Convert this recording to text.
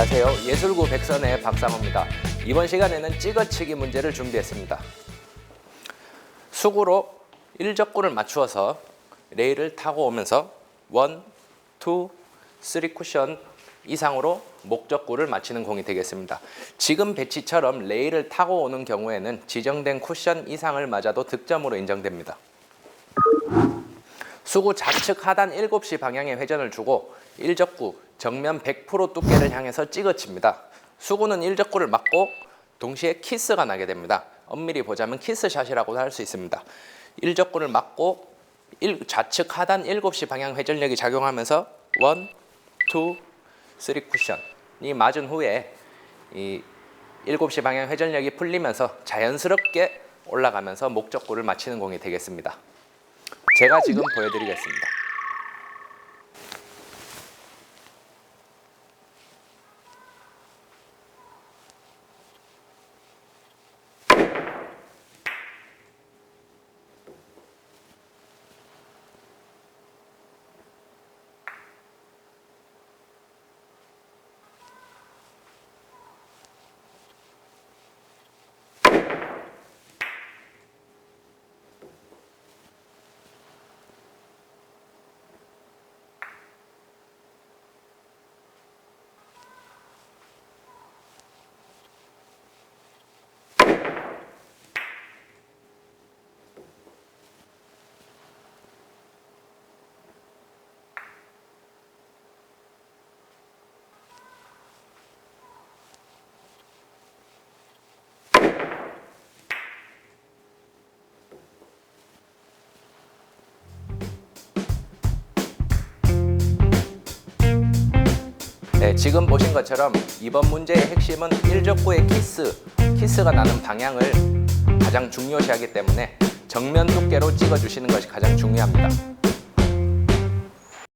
안녕하세요. 예술구 백선의 박상호입니다. 이번 시간에는 찍어치기 문제를 준비했습니다. 수구로 일적구를 맞추어서 레일을 타고 오면서 원, 투, 쓰리 쿠션 이상으로 목적구를 맞히는 공이 되겠습니다. 지금 배치처럼 레일을 타고 오는 경우에는 지정된 쿠션 이상을 맞아도 득점으로 인정됩니다. 수구 좌측 하단 7시 방향의 회전을 주고 일적구 정면 100% 두께를 향해서 찍어칩니다. 수구는 일적구를 맞고 동시에 키스가 나게 됩니다. 엄밀히 보자면 키스샷이라고도 할 수 있습니다. 일적구를 맞고 일- 좌측 하단 7시 방향 회전력이 작용하면서 원, 투, 쓰리 쿠션이 맞은 후에 이 7시 방향 회전력이 풀리면서 자연스럽게 올라가면서 목적구를 맞히는 공이 되겠습니다. 제가 지금 보여드리겠습니다. 네, 지금 보신 것처럼 이번 문제의 핵심은 일적구의 키스, 키스가 나는 방향을 가장 중요시하기 때문에 정면 두께로 찍어주시는 것이 가장 중요합니다.